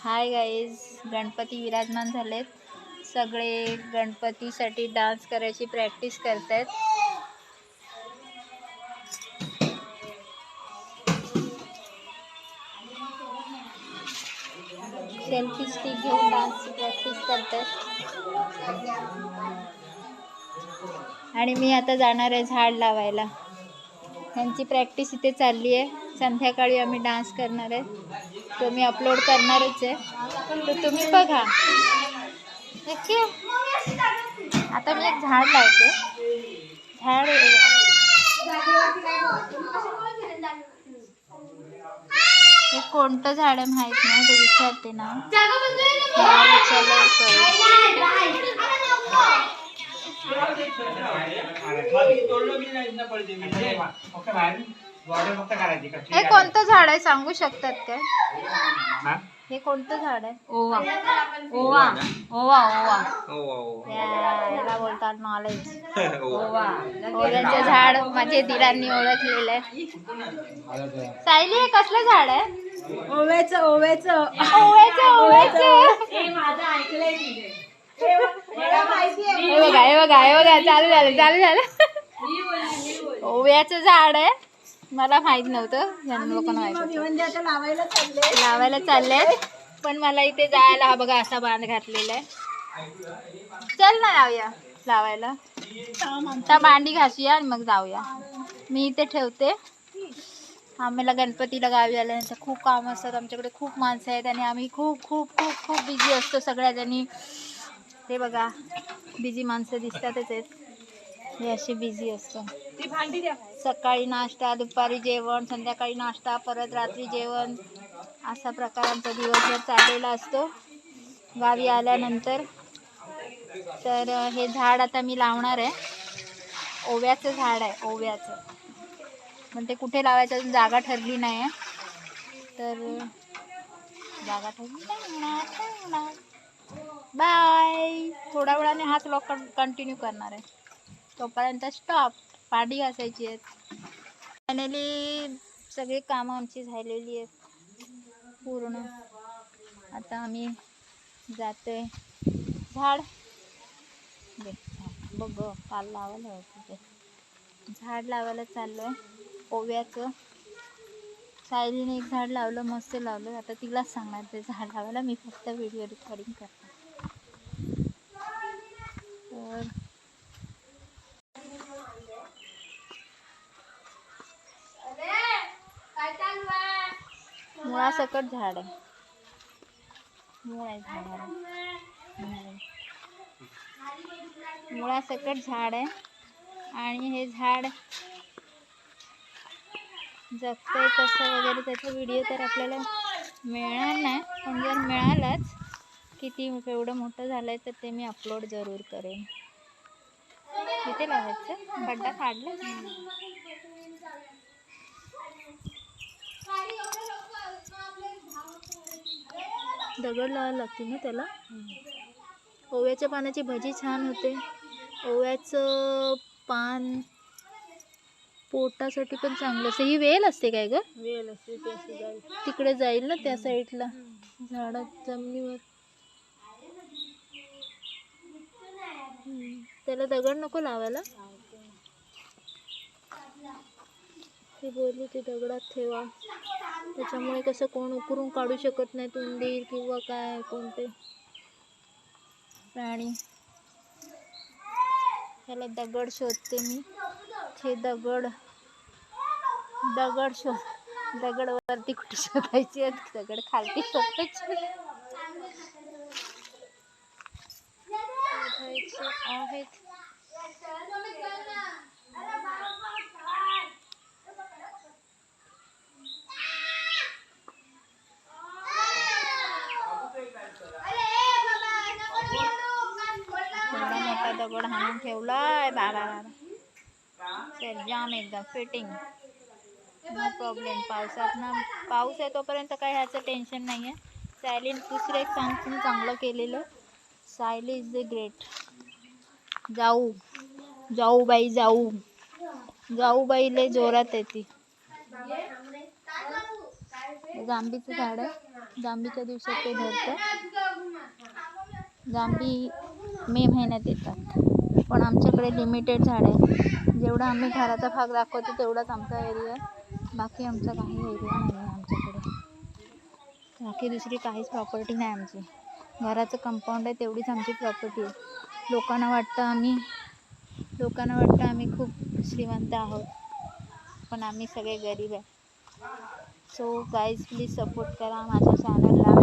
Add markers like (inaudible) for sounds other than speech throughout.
Hi guys Ganpati विराजमान झालेत. सगळे गणपतीसाठी डान्स करायची प्रॅक्टिस करतायत. सेल्फी स्टिक घेऊन डान्सची प्रॅक्टिस करतात आणि मी आता जाणार आहे झाड लावायला. त्यांची प्रॅक्टिस इथे चालली आहे. संध्याकाळी आम्ही डान्स करणार आहे. तो मी अपलोड करणारच आहे. तर तुम्ही बघा. नक्की. आता मी एक झाड लावते. झाड हे कोणतं झाड आहे माहीत नाही ते विचारते ना. मला. हे कोणतं झाड आहे? सांगू शकतात काय? हे? कोणतं झाड आहे? ओवा. ओवा. ओवा ओवा या, याला बोलतात नॉलेज (laughs) ओवा. ओव्याचं झाड माझे दिरांनी ओळखलेलं आहे. सायली हे कसलं झाड आहे? ओव्याचं ओव्याचं. ओव्याचं ओव्याचं. हे माझं ऐकलंय तिथे. हे बघा हे बघा हे बघा चालू झालं चालू झालं. ओव्याचं झाड आहे. मला माहीत नव्हतं. यांना लोकांना माहीत होतं. म्हणजे लावायला चालले. पण मला इथे जायला हा बघा असा बांध घातलेला आहे. चल ना लावूया. लावायला. आता भांडी घासूया आणि मग जाऊया. मी इथे ठेवते. आम्हाला गणपतीला गावी आल्यानंतर खूप काम असतात. आमच्याकडे खूप माणसं आहेत आणि आम्ही खूप खूप खूप खूप बिझी असतो सगळ्या जणी ते बघा. बिझी माणसं दिसतातच आहेत. हे असे बिझी असतो ती भांडी द्या. सकाळी नाश्ता दुपारी जेवण संध्याकाळी नाश्ता परत रात्री जेवण. असा प्रकार आमचा दिवसभर चाललेला असतो. गावी आल्यानंतर. तर हे झाड आता मी लावणार आहे. ओव्याचं झाड आहे ओव्याचं. पण ते कुठे लावायचं अजून जागा ठरली नाही आहे तर जागा ठरली नाही होणार, बाय थोड्या वेळाने हाच लोक कंटिन्यू करणार आहे. तोपर्यंत स्टॉप पाठी घासायची आहेत. फायनली सगळी कामं आमची झालेली आहेत. पूर्ण. आता आम्ही जातोय. झाड. दे, झाड. बघ पाल काल लावायला होतं ते. झाड लावायला चाललो आहे ओव्याचं. सायलीने एक झाड लावलं मस्त लावलं. आता तिलाच सांगणार ते झाड लावायला. मी फक्त व्हिडिओ रेकॉर्डिंग करते. तर मुळासकट झाड आहे. मुळ आहे झाडाला मुळासकट झाड आहे. आणि हे झाड जगतंय कसं वगैरे त्याचा व्हिडिओ तर आपल्याला मिळणार नाही. पण जर मिळालाच किती एवढं मोठं झालंय तर ते मी अपलोड जरूर करेन. किती लावायचं. खड्डा काढला. दगड लावायला लागते ना त्याला? ओव्याच्या पानाची भजी छान होते. ओव्याचं पान पोटासाठी पण चांगलं असतं. ही वेल असते काय ग? वेल असते ती अशी जाईल. तिकडे जाईल ना त्या साईडला. झाडात जमिनीवर. हम्म. त्याला दगड नको लावायला. ती बोलली ती दगडात ठेवा. त्याच्यामुळे कसं कोण उकरून काढू शकत नाही उंदीर किंवा काय कोणते. प्राणी त्याला दगड शोधते मी. हे दगड दगड शोध. दगड वरती कुठे शोधायची आहेत? दगड खालती शोधायचे आहेत एवढा मोठा दगड हाणून ठेवलाय बाबा बाबा चल जाम एकदम फिटिंग नो प्रॉब्लेम पावसात ना पाऊस आहे तोपर्यंत काही ह्याचं टेन्शन नाही आहे सायली दुसरं एक सांगतो चांगलं केलेलं. सायली इज द ग्रेट जाऊ. जाऊ बाई जाऊ. जाऊ बाई लय जोरात येते जांबीचं झाड. आहे जांबीच्या दिवसात ते धरतं. जांबी मे महिन्यात येतात. पण आमच्याकडे लिमिटेड झाड आहे. जेवढा आम्ही घराचा भाग दाखवतो तेवढाच आमचा एरिया आहे. बाकी आमचा काही एरिया नाही आहे आमच्याकडे. बाकी दुसरी काहीच प्रॉपर्टी नाही आमची. घराचं कंपाऊंड आहे तेवढीच आमची प्रॉपर्टी आहे. लोकांना वाटतं आम्ही लोकांना वाटतं आम्ही खूप श्रीमंत आहोत. पण आम्ही सगळे गरीब आहे. सो गाईज प्लीज सपोर्ट करा माझ्या चॅनलला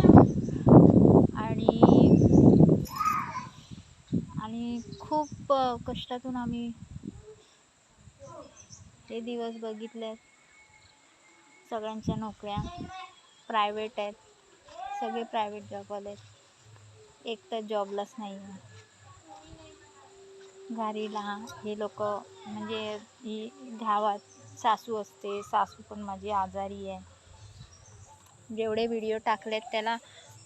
आणि आणि खूप कष्टातून आम्ही हे दिवस बघितले. आहेत सगळ्यांच्या नोकऱ्या प्रायव्हेट आहेत. सगळे प्रायव्हेट जॉबवाले आहेत. एक तर जॉबलाच नाही आहे घारीला हे लोक म्हणजे ही गावात सासू असते सासू पण माझी आजारी आहे. जेवढे व्हिडिओ टाकलेत त्याला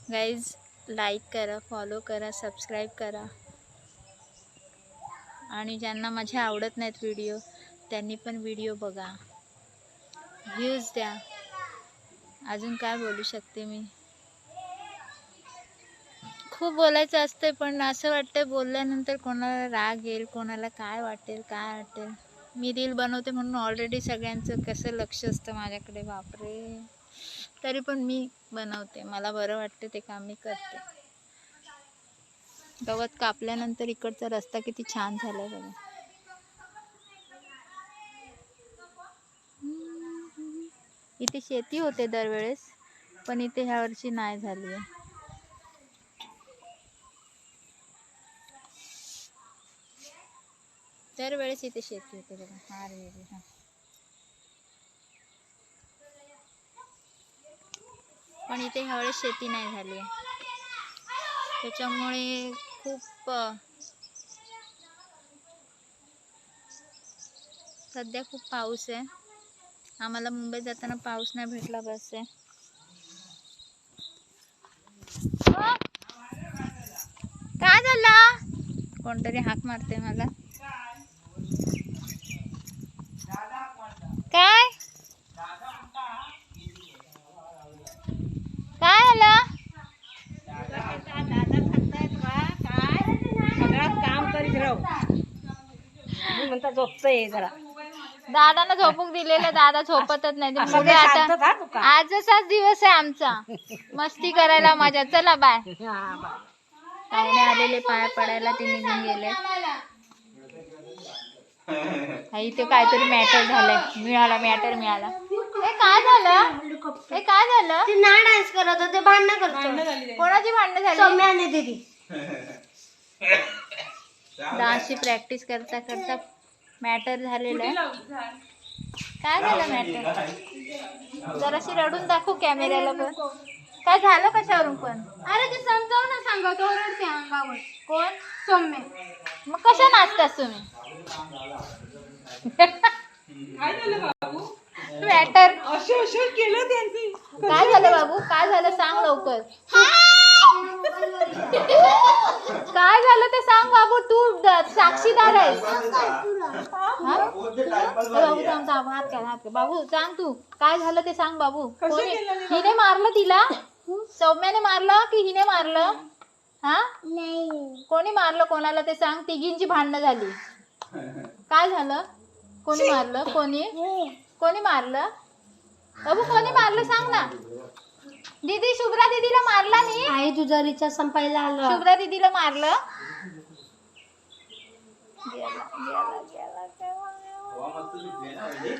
गाईज लाईक करा फॉलो करा सबस्क्राईब करा. आणि ज्यांना माझे आवडत नाहीत व्हिडिओ त्यांनी पण व्हिडिओ बघा. व्ह्यूज द्या. अजून काय बोलू शकते मी? खूप बोलायचं असतं पण असं वाटतं बोलल्यानंतर कोणाला राग येईल कोणाला काय वाटेल काय वाटेल? मी रील बनवते म्हणून ऑलरेडी सगळ्यांचं कसं लक्ष असतं माझ्याकडे बापरे. तरी पण मी बनवते. मला बरं वाटतं ते काम मी करते. गवत कापल्यानंतर इकडचा रस्ता किती छान झालाय बघा. इथे शेती होते दरवेळेस पण इथे ह्या वर्षी नाही झाली आहे. दरवेळेस इथे शेती होते बघा. हार वेगळी हा. पण इथे ह्यावेळेस शेती नाही झाली आहे. त्याच्यामुळे खूप सध्या खूप पाऊस आहे. आम्हाला मुंबईत जाताना पाऊस नाही भेटला बस आहे. काय झालं? कोणतरी हाक मारते मला काय काय आलं सगळ्यात काम करीत राहू मी म्हणता झोपतोय जरा. दादानं झोपूक दिलेलं दादा झोपतच नाही. ते मुलं आता? आजचाच दिवस आहे आमचा. मस्ती करायला मजा. चला बाय. हा, बा. पाहुणे आलेले पाया पडायला ते निघून गेले. हा, इथे काहीतरी मॅटर झालंय. मिळाला मॅटर मिळाला. हे काय झालं? हे काय झालं? ते ना डान्स करत होते भांडणं करतो कोणाची भांडणं झाली? सौम्या आणि दीदी. (laughs) डान्सची प्रॅक्टिस करता करता मॅटर झालेलं आहे. काय झालं मॅटर जराशी रडून दाखवू कॅमेऱ्याला पण काय झालं कशावरून पण? अरे ते समजावून ना सांगा तो ओरडते अंगावर. कोण? सौम्य. मग कशा नाचतास तुम्ही? मॅटर काय झालं बाबू? काय झालं? सांग लवकर. काय झालं ते सांग बाबू तू द- साक्षीदार आहेस. हा? ए बाबू थांब थांब हात घाल हात घाल. बाबू सांग तू काय झालं ते सांग बाबू. कोणी हिने मारलं तिला? सौम्याने मारलं की हिने मारलं? हा? नाही. कोणी मारलं कोणाला ते सांग? तिघींची भांडणं झाली. काय झालं? कोणी मारलं? कोणी? कोणी मारलं? बाबू कोणी मारलं? सांग ना. दीदी शुभ्रा दीदीला मारला मी. आई तुझा रिचार्ज संपायला आला. शुभ्रा दीदीला मारलं. गेला, गेला, गेला, गेला.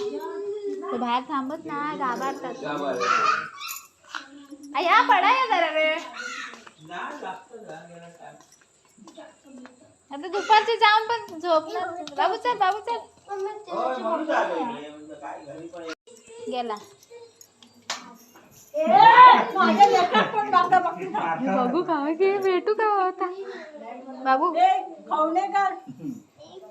तो बाहेर थांबत ना घाबरतात. आ, या पडा या जरा वेळ. आता दुपारचे जाऊन पण झोपणार. बाबू चल बाबू चल. गेला. बाबू काय घे भेटू का आता? बाबू. (laughs)